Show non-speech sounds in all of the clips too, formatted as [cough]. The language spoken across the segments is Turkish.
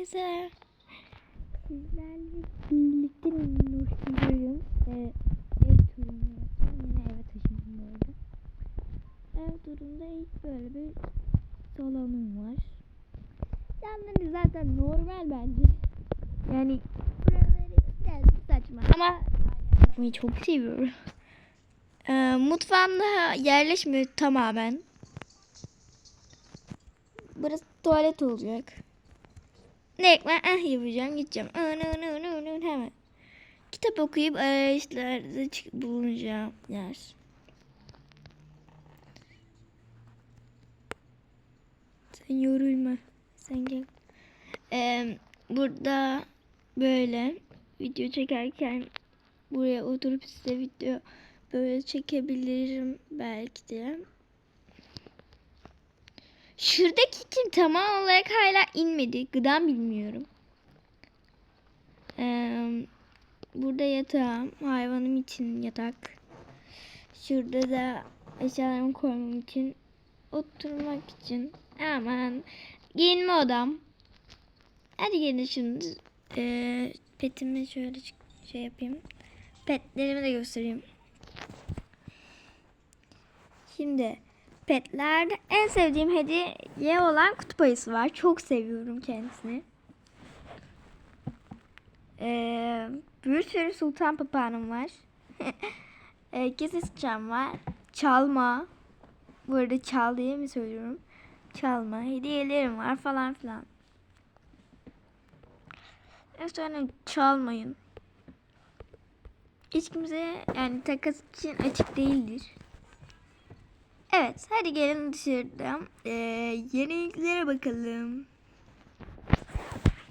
herkese. Sizlerle birlikte minnoşluyorum. Ee, ev turunu yapacağım. Yine eve taşındım arada. Ev turunda ilk böyle bir salonum var. Yanları zaten normal bence. Yani buraları biraz saçma ama yapmayı çok seviyorum. Ee, mutfağımda yerleşmiyor tamamen. Burası tuvalet olacak. Ne ekmek ah yapacağım gideceğim. No, hemen. Kitap okuyup arayışlarda çık- bulunacağım yer. Sen yorulma. Sen gel. Ee, burada böyle video çekerken buraya oturup size video böyle çekebilirim belki de. Şuradaki kim tamam olarak hala inmedi. Gıdam bilmiyorum. Ee, burada yatağım. Hayvanım için yatak. Şurada da eşyalarımı koymam için oturmak için. Aman giyinme odam. Hadi gelin şimdi ee, petimi şöyle şey yapayım. Petlerimi de göstereyim. Şimdi petlerde en sevdiğim hediye olan kutup ayısı var. Çok seviyorum kendisini. Ee, bir sürü sultan papağanım var. [laughs] ee, kese sıçram var. Çalma. Bu arada çal diye mi söylüyorum? Çalma. Hediyelerim var falan filan. Lütfen çalmayın. Hiç kimse yani takas için açık değildir. Evet, hadi gelin dışarıda ee, yeniliklere bakalım.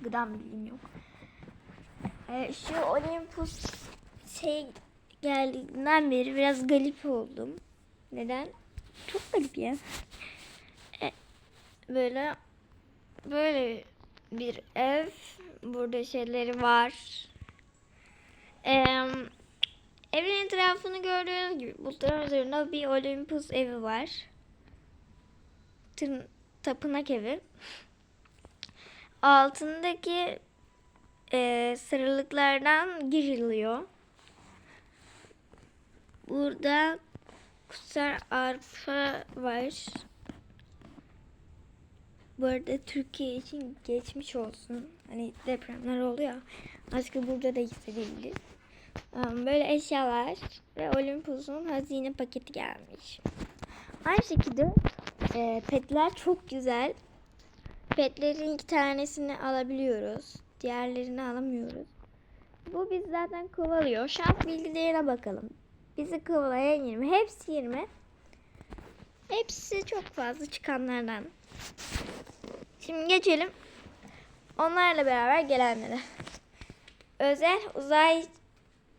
Gıdam bilgim yok. Ee, şu Olympus şey geldiğinden beri biraz galip oldum. Neden? Çok galip ya. E, böyle böyle bir ev. Burada şeyleri var. Eee Evin etrafını gördüğünüz gibi bulutların üzerinde bir Olympus evi var. Tın, tapınak evi. Altındaki e, sıralıklardan giriliyor. Burada kutsal arpa var. Bu arada Türkiye için geçmiş olsun. Hani depremler oluyor. Aşkı burada da hissedilir. Böyle eşyalar ve Olympus'un hazine paketi gelmiş. Aynı şekilde e, petler çok güzel. Petlerin iki tanesini alabiliyoruz. Diğerlerini alamıyoruz. Bu biz zaten kovalıyor. Şans bilgilerine bakalım. Bizi kovalayan 20. Hepsi 20. Hepsi çok fazla çıkanlardan. Şimdi geçelim. Onlarla beraber gelenlere. Özel uzay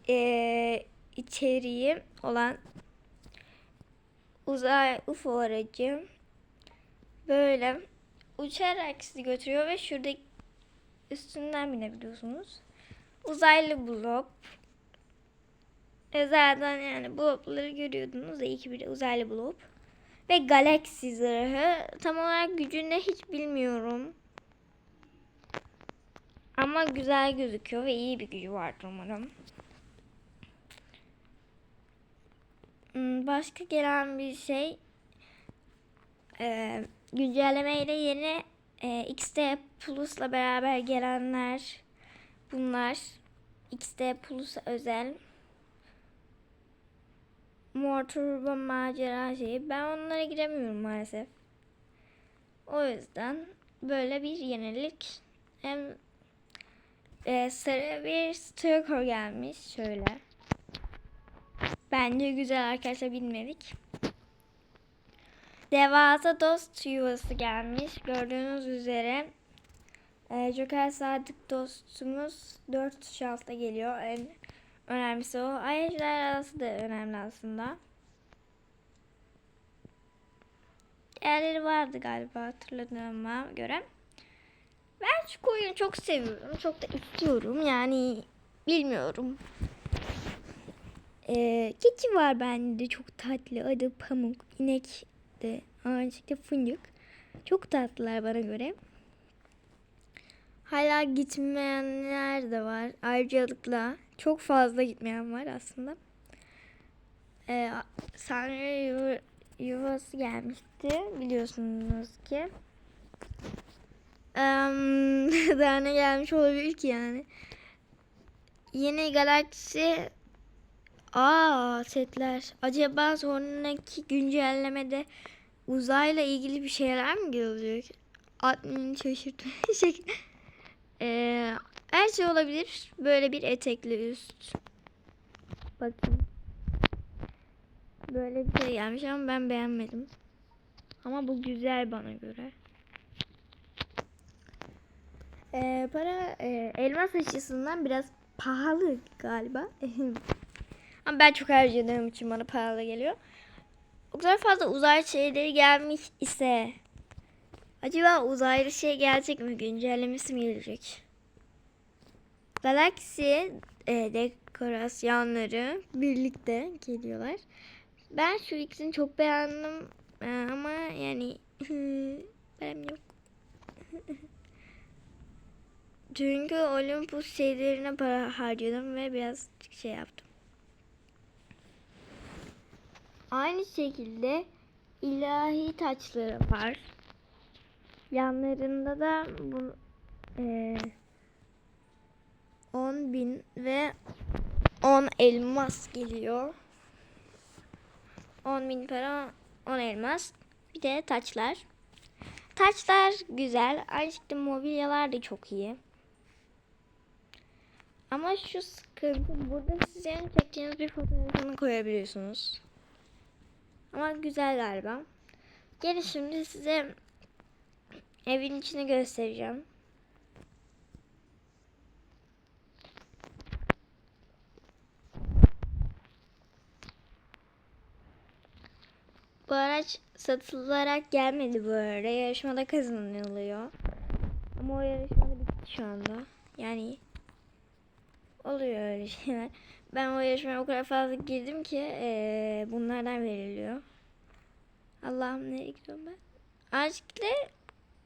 e, içeriği olan uzay UFO aracı böyle uçarak sizi götürüyor ve şurada üstünden binebiliyorsunuz. Uzaylı blok. E zaten yani blokları görüyordunuz da iyi ki bir uzaylı blok. Ve galaksi zırhı. Tam olarak gücünü hiç bilmiyorum. Ama güzel gözüküyor ve iyi bir gücü vardır umarım. Hmm, Başka gelen bir şey e, güncelleme ile yeni e, XD Plus'la beraber gelenler bunlar XD Plus özel Mor Turbo macera şeyi ben onlara giremiyorum maalesef. O yüzden böyle bir yenilik hem e, sarı bir sticker gelmiş şöyle. Bence güzel arkadaşlar bilmedik. Devasa dost yuvası gelmiş. Gördüğünüz üzere e, Joker Sadık dostumuz 4 şansla geliyor. En önemlisi o. Ayıcılar arası da önemli aslında. Diğerleri vardı galiba hatırladığıma göre. Ben şu koyunu çok seviyorum. Çok da istiyorum. Yani bilmiyorum. Ee, keçi var bende çok tatlı. Adı Pamuk. İnek de şekilde fındık. Çok tatlılar bana göre. Hala gitmeyenler de var. Ayrıcalıkla çok fazla gitmeyen var aslında. Ee, Sanrı yuva- yuvası gelmişti biliyorsunuz ki. Em, [laughs] daha ne gelmiş olabilir ki yani. Yeni galaksi Aa setler. Acaba sonraki güncellemede uzayla ilgili bir şeyler mi gelecek? Admin'i şaşırtma. [laughs] Şey, Ee, her şey olabilir. Böyle bir etekli üst. Bakın. Böyle bir şey gelmiş ama ben beğenmedim. Ama bu güzel bana göre. Ee, para e, elmas açısından biraz pahalı galiba. [laughs] Ama ben çok harcadığım için bana pahalı geliyor. O kadar fazla uzay şeyleri gelmiş ise acaba uzaylı şey gelecek mi? Güncellemesi mi gelecek? Galaxy e, dekorasyonları birlikte geliyorlar. Ben şu ikisini çok beğendim E, ama yani [laughs] benim yok. [laughs] Çünkü Olympus şeylerine para harcadım ve biraz şey yaptım. Aynı şekilde ilahi taçları var. Yanlarında da bu e, 10 bin ve 10 elmas geliyor. 10 bin para 10 elmas. Bir de taçlar. Taçlar güzel. Aynı şekilde mobilyalar da çok iyi. Ama şu sıkıntı burada sizin çektiğiniz bir fotoğrafını koyabiliyorsunuz. Ama güzel galiba. Gelin şimdi size evin içini göstereceğim. Bu araç satılarak gelmedi bu arada. Yarışmada kazanılıyor. Ama o yarışmada bitti şu anda. Yani oluyor öyle şeyler. [laughs] Ben o yarışmaya o kadar fazla girdim ki eee, bunlardan veriliyor. Allah'ım nereye gidiyorum ben? Aşkla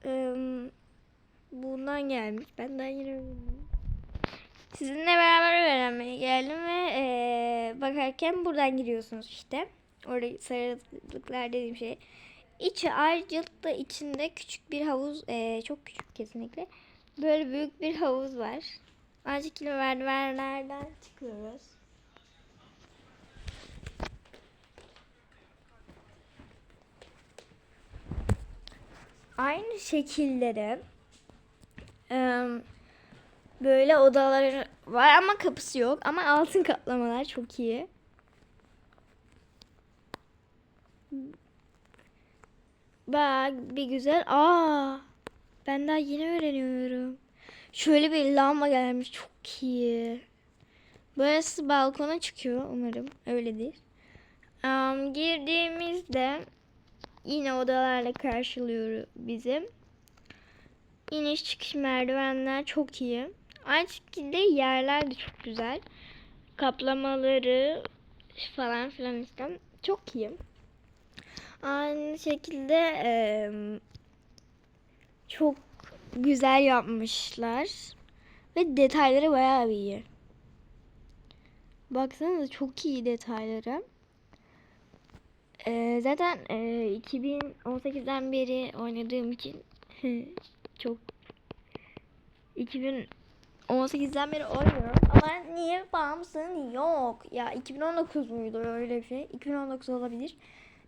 eee, bundan gelmiş. Ben daha yeni öğrendim. Sizinle beraber öğrenmeye geldim ve eee, bakarken buradan giriyorsunuz işte. Orada sarılıklar dediğim şey. İçi ayrıcalıkla içinde küçük bir havuz, eee, çok küçük kesinlikle. Böyle büyük bir havuz var. Azıcık merdivenlerden çıkıyoruz. Aynı em, böyle odaları var ama kapısı yok. Ama altın kaplamalar çok iyi. Bak bir güzel. Aa, ben daha yeni öğreniyorum. Şöyle bir lamba gelmiş çok iyi. Burası balkona çıkıyor umarım öyledir. Am, girdiğimizde yine odalarla karşılıyor bizi. İniş çıkış merdivenler çok iyi. Aynı şekilde yerler de çok güzel. Kaplamaları falan filan işte çok iyi. Aynı şekilde em, çok güzel yapmışlar. Ve detayları bayağı iyi. Baksanıza çok iyi detayları. Ee, zaten e, 2018'den beri oynadığım için [laughs] çok 2018'den beri oynuyorum ama niye bağımsın yok ya 2019 muydu öyle bir şey 2019 olabilir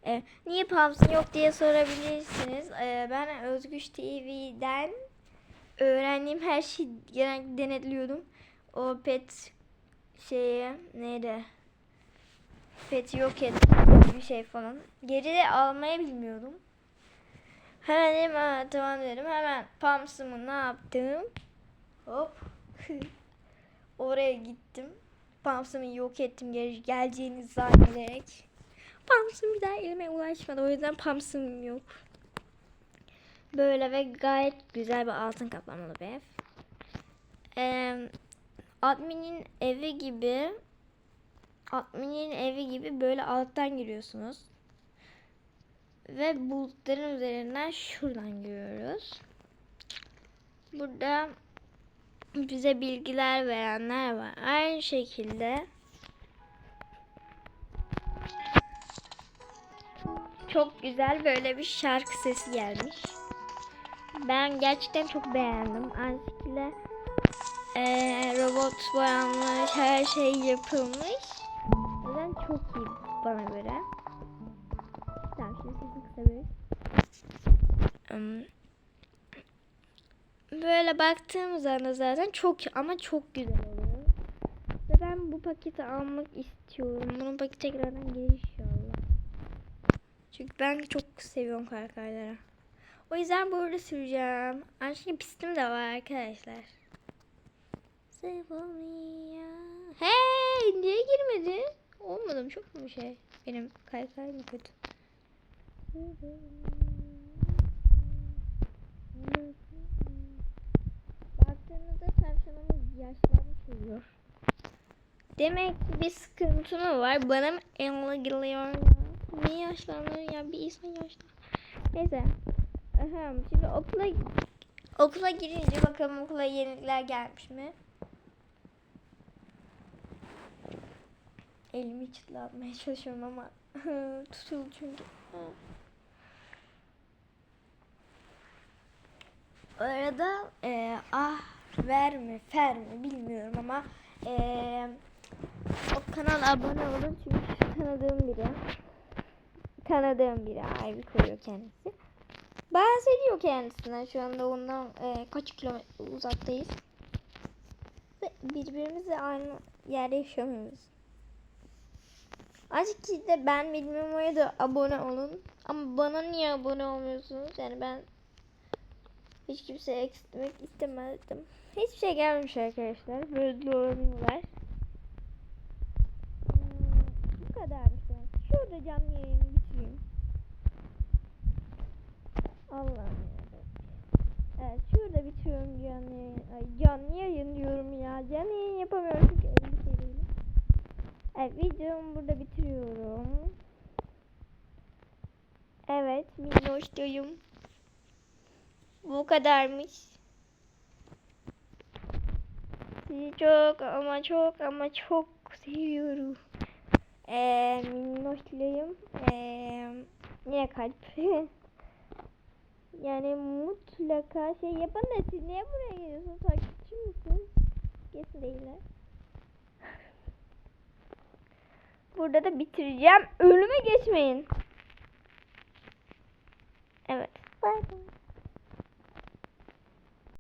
Ee, niye Pams'ın yok diye sorabilirsiniz. Ee, ben Özgüç TV'den öğrendiğim her şeyi genellikle denetliyordum. O pet şeye neydi? Pet yok et bir şey falan. Geri de almayı bilmiyordum. Hemen dedim ha, tamam dedim. Hemen Pams'ımı ne yaptım? Hop. [laughs] Oraya gittim. Pams'ımı yok ettim geri geleceğini zannederek. Pams'ım bir daha elime ulaşmadı. O yüzden Pams'ım yok. Böyle ve gayet güzel bir altın kaplamalı bir ev. Ee, admin'in evi gibi admin'in evi gibi böyle alttan giriyorsunuz. Ve bulutların üzerinden şuradan giriyoruz. Burada bize bilgiler verenler var. Aynı şekilde çok güzel böyle bir şarkı sesi gelmiş. Ben gerçekten çok beğendim. Aynı şekilde eee, robot boyanmış, her şey yapılmış. Yüzden çok iyi bana göre. Tamam şimdi sesini kısabiliriz. Hmm. Böyle baktığımız zaman zaten çok ama çok güzel oluyor. Ve ben bu paketi almak istiyorum. Bunun paketi tekrardan gelir inşallah. Çünkü ben çok seviyorum kaykayları. O yüzden burada süreceğim. Ayrıca pistim de var arkadaşlar. Hey niye girmedi? Olmadı mı? Çok mu şey? Benim kaykay mı kötü? Baktığınızda tavşanımız yaşlanmış oluyor. Demek bir sıkıntı mı var? Bana mı elle geliyor ya? Niye yaşlanıyor ya? Bir insan yaşlan. Neyse. Aha, şimdi okula okula girince bakalım okula yenilikler gelmiş mi? Elimi çıtlatmaya [laughs] çalışıyorum ama [laughs] tutuldu çünkü. Arada e, ah ver mi fer mi bilmiyorum ama e, o kanala abone olun çünkü tanıdığım biri. Tanıdığım biri ayrı koyuyor kendisi. Bahsediyor kendisinden şu anda ondan e, kaç kilometre uzaktayız. Ve birbirimizle aynı yerde yaşamıyoruz. Azıcık de ben bilmiyorum oraya da abone olun. Ama bana niye abone olmuyorsunuz? Yani ben hiç kimseye eksiltmek istemezdim. Hiçbir şey gelmemiş arkadaşlar. Böyle doğruyorlar. Hmm, bu kadarmış yani. Şurada canlı yayını bitireyim. Allah'ım yarabbim. Evet bitiriyorum canlı yayın. Ay canlı yayın diyorum ya. Canlı yayın yapamıyorum çünkü elim seriyle. Evet videomu burada bitiriyorum. Evet minnoşluyum. Bu kadarmış. Sizi çok ama çok ama çok seviyorum. Eee minnoşluyum. Eee niye kalp? [laughs] yani mutlaka şey yapın da siz niye buraya geliyorsunuz? Takipçi misiniz? Kesin değiller. [laughs] Burada da bitireceğim. Ölüme geçmeyin. Evet. Bye bye.